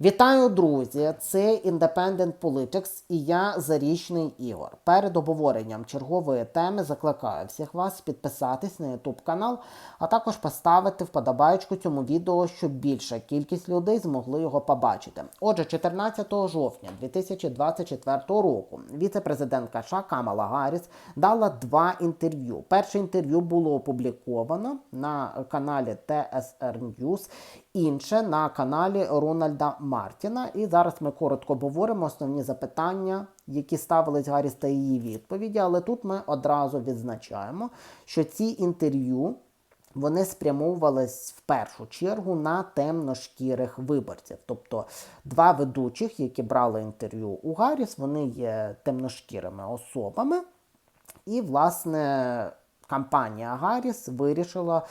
Вітаю, друзі! Це Independent Politics і я Зарічний Ігор. Перед обговоренням чергової теми закликаю всіх вас підписатись на YouTube канал, а також поставити вподобайку цьому відео, щоб більша кількість людей змогли його побачити. Отже, 14 жовтня 2024 року віце-президентка США Камала Гарріс дала два інтерв'ю. Перше інтерв'ю було опубліковано на каналі TSR News, інше на каналі Рональда Мартіна. І зараз ми коротко обговоримо основні запитання, які ставились Гарріс та її відповіді. Але тут ми одразу відзначаємо, що ці інтерв'ю. Вони спрямовувались в першу чергу на темношкірих виборців. Тобто два ведучих, які брали інтерв'ю у Гарріс, вони є темношкірими особами. І, власне, кампанія Гарріс вирішила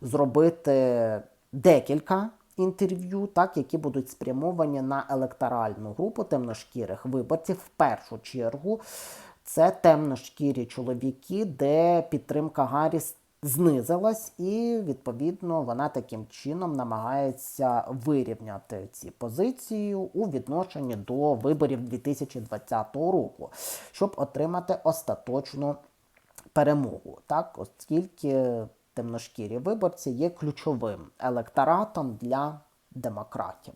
зробити декілька інтерв'ю, так, які будуть спрямовані на електоральну групу темношкірих виборців. В першу чергу це темношкірі чоловіки, де підтримка Гарріс знизилась, і відповідно вона таким чином намагається вирівняти ці позиції у відношенні до виборів 2020 року, щоб отримати остаточну перемогу, так, оскільки темношкірі виборці є ключовим електоратом для демократів.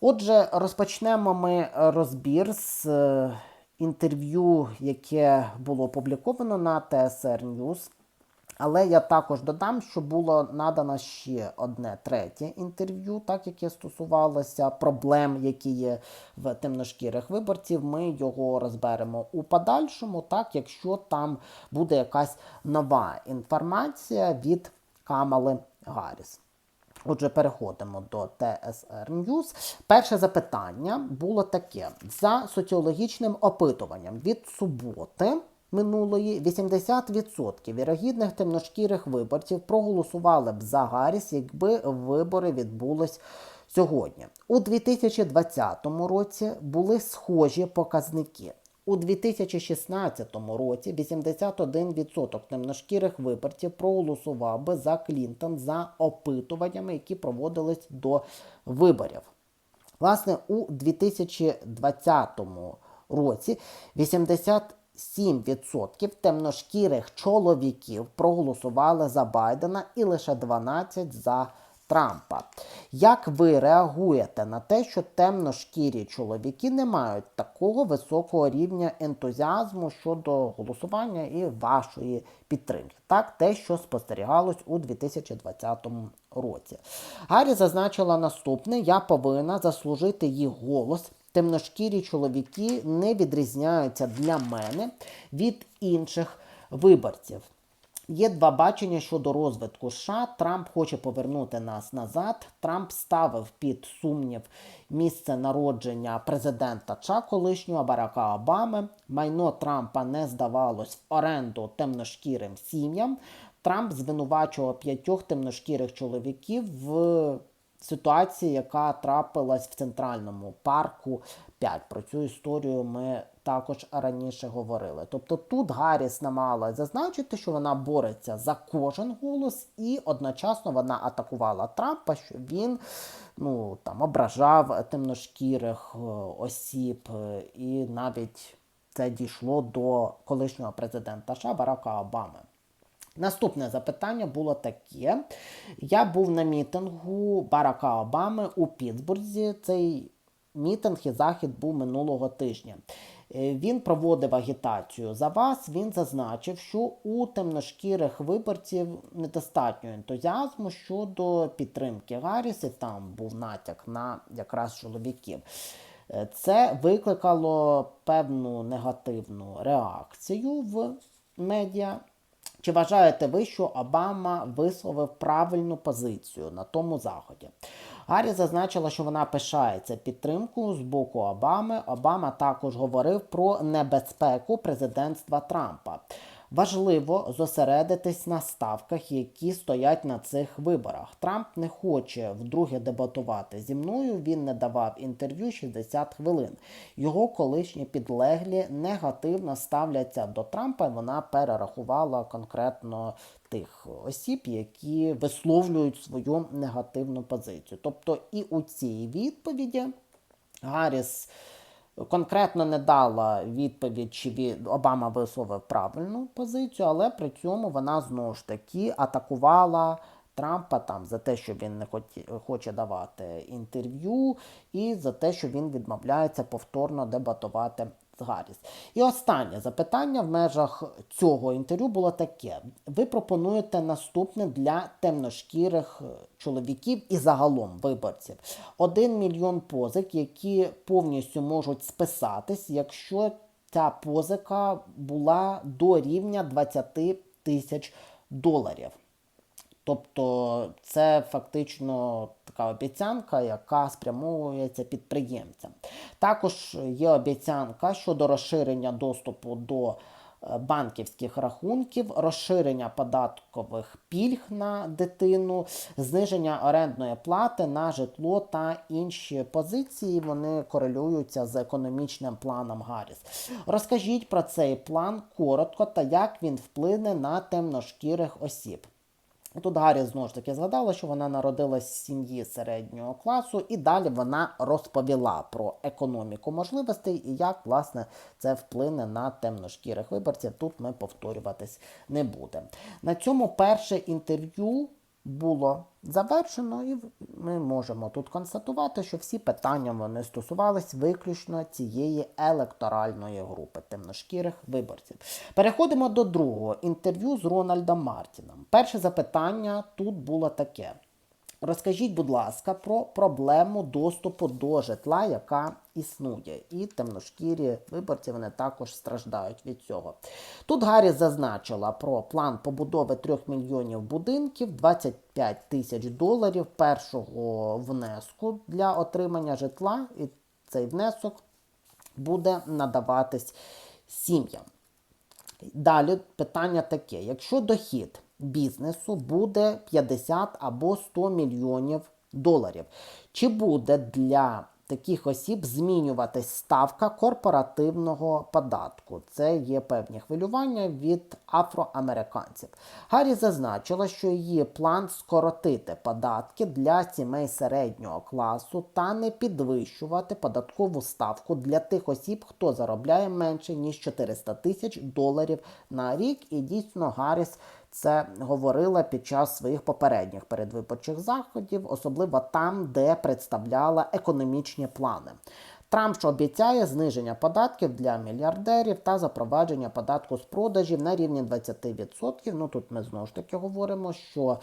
Отже, розпочнемо ми розбір з е, інтерв'ю, яке було опубліковано на TSR News. Але я також додам, що було надано ще одне третє інтерв'ю, так яке стосувалося проблем, які є в темношкірих виборців. Ми його розберемо у подальшому, так якщо там буде якась нова інформація від Камали Гарріс. Отже, переходимо до TSR News. Перше запитання було таке: за соціологічним опитуванням від суботи минулої 80% вірогідних темношкірих виборців проголосували б за Гарріс, якби вибори відбулись сьогодні. У 2020 році були схожі показники. У 2016 році 81% темношкірих виборців проголосував би за Клінтон за опитуваннями, які проводились до виборів. Власне, у 2020 році 87% темношкірих чоловіків проголосували за Байдена і лише 12% за Трампа. Як ви реагуєте на те, що темношкірі чоловіки не мають такого високого рівня ентузіазму щодо голосування і вашої підтримки? Так, те, що спостерігалось у 2020 році. Гаррі зазначила наступне: я повинна заслужити їх голос. Темношкірі чоловіки не відрізняються для мене від інших виборців. Є два бачення щодо розвитку США. Трамп хоче повернути нас назад. Трамп ставив під сумнів місце народження президента США колишнього Барака Обами. Майно Трампа не здавалось в оренду темношкірим сім'ям. Трамп звинувачував п'ятьох темношкірих чоловіків в ситуації, яка трапилась в центральному парку 5. Про цю історію ми також раніше говорили. Тобто тут Гарріс намагалась зазначити, що вона бореться за кожен голос, і одночасно вона атакувала Трампа, що він ну, там, ображав темношкірих е, осіб, е, і навіть це дійшло до колишнього президента США Барака Обами. Наступне запитання було таке: я був на мітингу Барака Обами у Пітсбурзі. Цей мітинг і захід був минулого тижня. Е, Він проводив агітацію за вас. Він зазначив, що у темношкірих виборців недостатньо ентузіазму щодо підтримки Гарріс, і там був натяк на якраз чоловіків. Е, Це викликало певну негативну реакцію в медіа. Чи вважаєте ви, що Обама висловив правильну позицію на тому заході? Гаррі зазначила, що вона пишається підтримкою з боку Обами. Обама також говорив про небезпеку президентства Трампа. Важливо зосередитись на ставках, які стоять на цих виборах. Трамп не хоче вдруге дебатувати зі мною. Він не давав інтерв'ю 60 хвилин. Його колишні підлеглі негативно ставляться до Трампа. і Вона перерахувала конкретно тих осіб, які висловлюють свою негативну позицію. Тобто, і у цій відповіді Гарріс конкретно не дала відповідь, чи від Обама висловив правильну позицію, але при цьому вона знову ж таки атакувала. Трампа там за те, що він не хоче давати інтерв'ю, і за те, що він відмовляється повторно дебатувати Гарріс. І останнє запитання в межах цього інтерв'ю було таке: ви пропонуєте наступне для темношкірих чоловіків і загалом виборців: один мільйон позик, які повністю можуть списатись, якщо ця позика була до рівня 20 тисяч доларів. Тобто це фактично така обіцянка, яка спрямовується підприємцям. Також є обіцянка щодо розширення доступу до е, банківських рахунків, розширення податкових пільг на дитину, зниження орендної плати на житло та інші позиції. Вони корелюються з економічним планом Гарріс. Розкажіть про цей план коротко та як він вплине на темношкірих осіб. Тут Гаррі знову ж таки згадала, що вона народилась з сім'ї середнього класу, і далі вона розповіла про економіку можливостей і як власне це вплине на темношкірих виборців. Тут ми повторюватись не будемо. На цьому перше інтерв'ю було завершено, і ми можемо тут констатувати, що всі питання вони стосувались виключно цієї електоральної групи темношкірих виборців. Переходимо до другого інтерв'ю з Рональдом Мартіном. Перше запитання тут було таке. Розкажіть, будь ласка, про проблему доступу до житла, яка існує. І темношкірі виборці вони також страждають від цього. Тут Гаррі зазначила про план побудови 3 мільйонів будинків, 25 тисяч доларів першого внеску для отримання житла. І цей внесок буде надаватись сім'ям. Далі питання таке: якщо дохід бізнесу буде 50 або 100 мільйонів доларів, чи буде для таких осіб змінюватись ставка корпоративного податку? Це є певні хвилювання від афроамериканців. Гаррі зазначила, що її план скоротити податки для сімей середнього класу та не підвищувати податкову ставку для тих осіб, хто заробляє менше ніж 400 тисяч доларів на рік. І дійсно Гарріс це говорила під час своїх попередніх передвиборчих заходів, особливо там, де представляла економічні плани. Трамп що обіцяє зниження податків для мільярдерів та запровадження податку з продажів на рівні 20%. Ну тут ми знову ж таки говоримо, що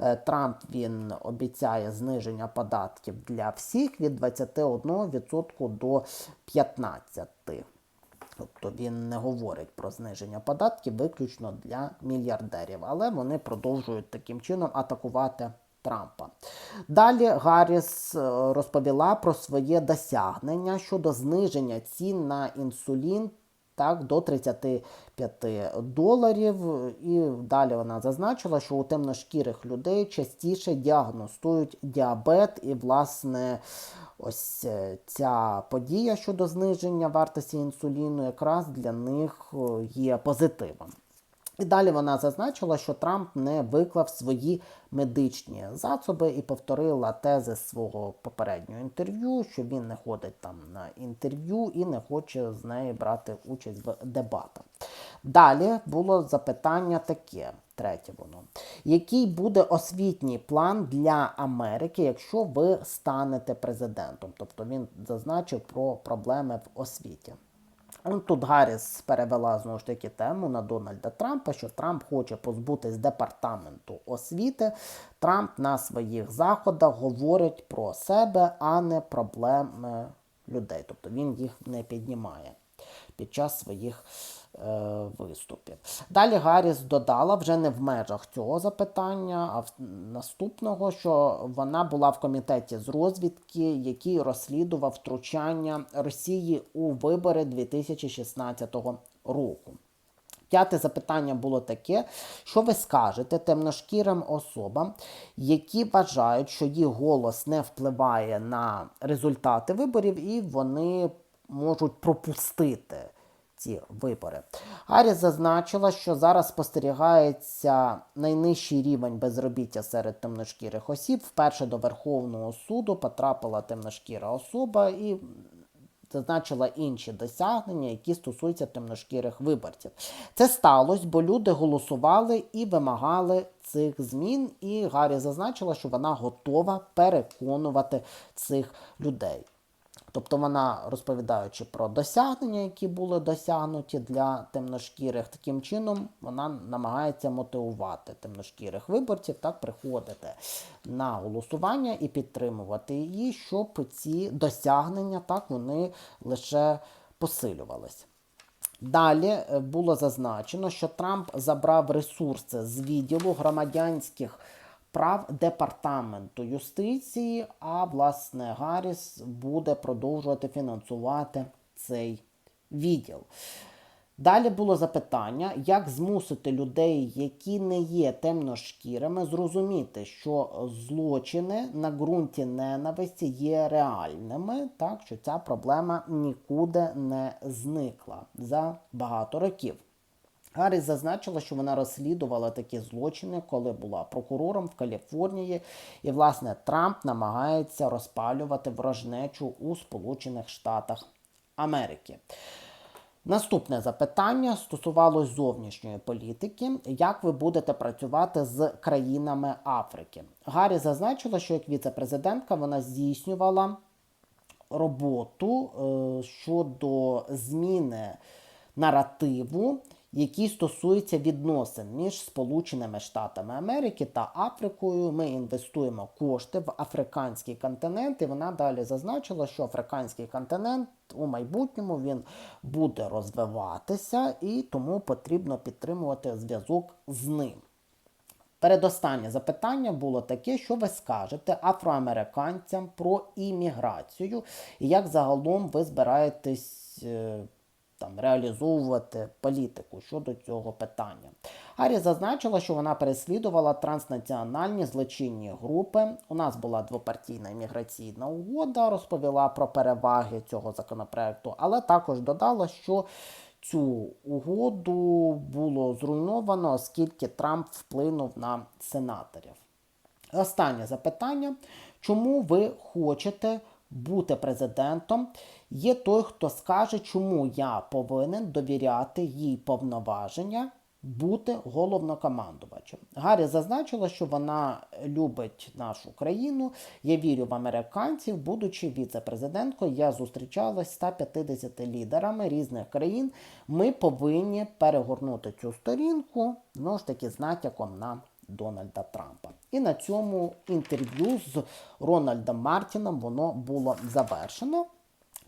е, Трамп він обіцяє зниження податків для всіх від 21% до 15%. Тобто він не говорить про зниження податків виключно для мільярдерів, але вони продовжують таким чином атакувати Трампа. Далі Гарріс е, розповіла про своє досягнення щодо зниження цін на інсулін так, до 35 доларів. І далі вона зазначила, що у темношкірих людей частіше діагностують діабет, і, власне, ось е, ця подія щодо зниження вартості інсуліну якраз для них е, є позитивом. І далі вона зазначила, що Трамп не виклав свої медичні засоби і повторила тези свого попереднього інтерв'ю, що він не ходить там на інтерв'ю і не хоче з нею брати участь в дебатах. Далі було запитання таке, третє воно. Який буде освітній план для Америки, якщо ви станете президентом? Тобто він зазначив про проблеми в освіті. Тут Гарріс перевела знову ж таки тему на Дональда Трампа, що Трамп хоче позбутись департаменту освіти. Трамп на своїх заходах говорить про себе, а не проблеми людей. Тобто він їх не піднімає під час своїх виступів. Далі Гарріс додала вже не в межах цього запитання, а в наступного, що вона була в комітеті з розвідки, який розслідував втручання Росії у вибори 2016 року. П'яте запитання було таке: що ви скажете темношкірим особам, які вважають, що їх голос не впливає на результати виборів, і вони можуть пропустити ці вибори. Гарріс зазначила, що зараз спостерігається найнижчий рівень безробіття серед темношкірих осіб. Вперше до Верховного суду потрапила темношкіра особа і зазначила інші досягнення, які стосуються темношкірих виборців. Це сталося, бо люди голосували і вимагали цих змін. І Гаррі зазначила, що вона готова переконувати цих людей. Тобто вона, розповідаючи про досягнення, які були досягнуті для темношкірих, таким чином вона намагається мотивувати темношкірих виборців так приходити на голосування і підтримувати її, щоб ці досягнення так вони лише посилювалися. Далі е, було зазначено, що Трамп забрав ресурси з відділу громадянських прав департаменту юстиції, а власне Гарріс буде продовжувати фінансувати цей відділ. Далі було запитання, як змусити людей, які не є темношкірими, зрозуміти, що злочини на ґрунті ненависті є реальними, так що ця проблема нікуди не зникла за багато років. Гарріс зазначила, що вона розслідувала такі злочини, коли була прокурором в Каліфорнії, і, власне, Трамп намагається розпалювати ворожнечу у Сполучених Штатах Америки. Наступне запитання стосувалось зовнішньої політики. Як ви будете працювати з країнами Африки? Гаррі зазначила, що як віце-президентка вона здійснювала роботу е, щодо зміни наративу, який стосується відносин між Сполученими Штатами Америки та Африкою. Ми інвестуємо кошти в африканський континент, і вона далі зазначила, що африканський континент у майбутньому він буде розвиватися, і тому потрібно підтримувати зв'язок з ним. Передостаннє запитання було таке, що ви скажете афроамериканцям про імміграцію, і як загалом ви збираєтесь е, там реалізовувати політику щодо цього питання. Арі зазначила, що вона переслідувала транснаціональні злочинні групи. У нас була двопартійна імміграційна угода, розповіла про переваги цього законопроекту, але також додала, що Цю угоду було зруйновано, оскільки Трамп вплинув на сенаторів. Останнє запитання: чому ви хочете бути президентом? Є той, хто скаже, чому я повинен довіряти їй повноваження бути головнокомандувачем. Гаррі зазначила, що вона любить нашу країну. Я вірю в американців, будучи віце-президенткою, я зустрічалась з 150 лідерами різних країн. Ми повинні перегорнути цю сторінку, знову ж таки, з натяком на. Дональда Трампа. І на цьому інтерв'ю з Рональдом Мартіном воно було завершено.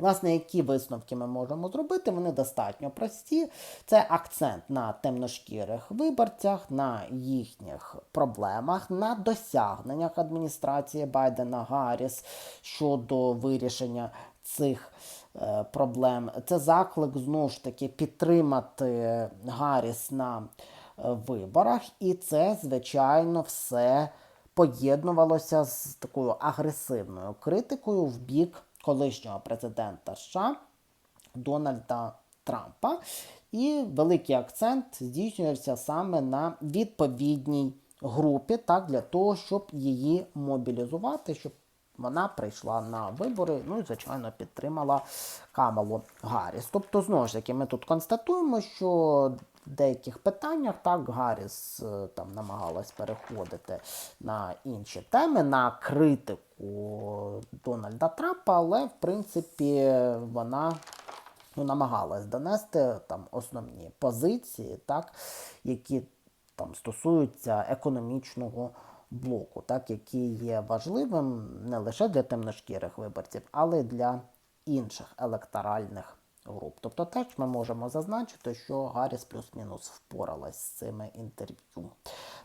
Власне, які висновки ми можемо зробити, вони достатньо прості. Це акцент на темношкірих виборцях, на їхніх проблемах, на досягненнях адміністрації Байдена Гарріс щодо вирішення цих е, проблем. Це заклик знову ж таки підтримати Гарріс на виборах, і це, звичайно, все поєднувалося з такою агресивною критикою в бік колишнього президента США Дональда Трампа. І великий акцент здійснювався саме на відповідній групі, так, для того, щоб її мобілізувати, щоб вона прийшла на вибори, ну і, звичайно, підтримала Камалу Гарріс. Тобто, знову ж таки, ми тут констатуємо, що в деяких питаннях так Гарріс е, там намагалась переходити на інші теми, на критику Дональда Трампа, але в принципі вона ну, намагалась донести там основні позиції, так, які там стосуються економічного блоку, так, який є важливим не лише для темношкірих виборців, але й для інших електоральних груп. Тобто теж ми можемо зазначити, що Гарріс плюс-мінус впоралась з цими інтерв'ю.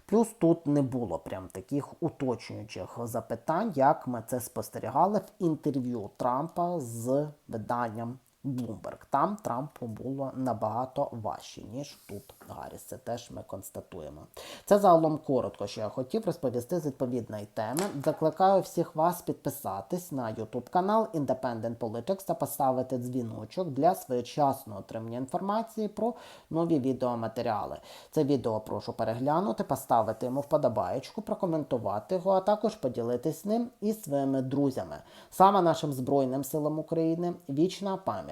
Плюс тут не було прям таких уточнюючих запитань, як ми це спостерігали в інтерв'ю Трампа з виданням Bloomberg. Там Трампу було набагато важче, ніж тут Гарріс. Це теж ми констатуємо. Це загалом коротко, що я хотів розповісти з відповідної теми. Закликаю всіх вас підписатись на YouTube канал Independent Politics та поставити дзвіночок для своєчасного отримання інформації про нові відеоматеріали. Це відео прошу переглянути, поставити йому вподобаєчку, прокоментувати його, а також поділитись ним із своїми друзями. Саме нашим Збройним силам України вічна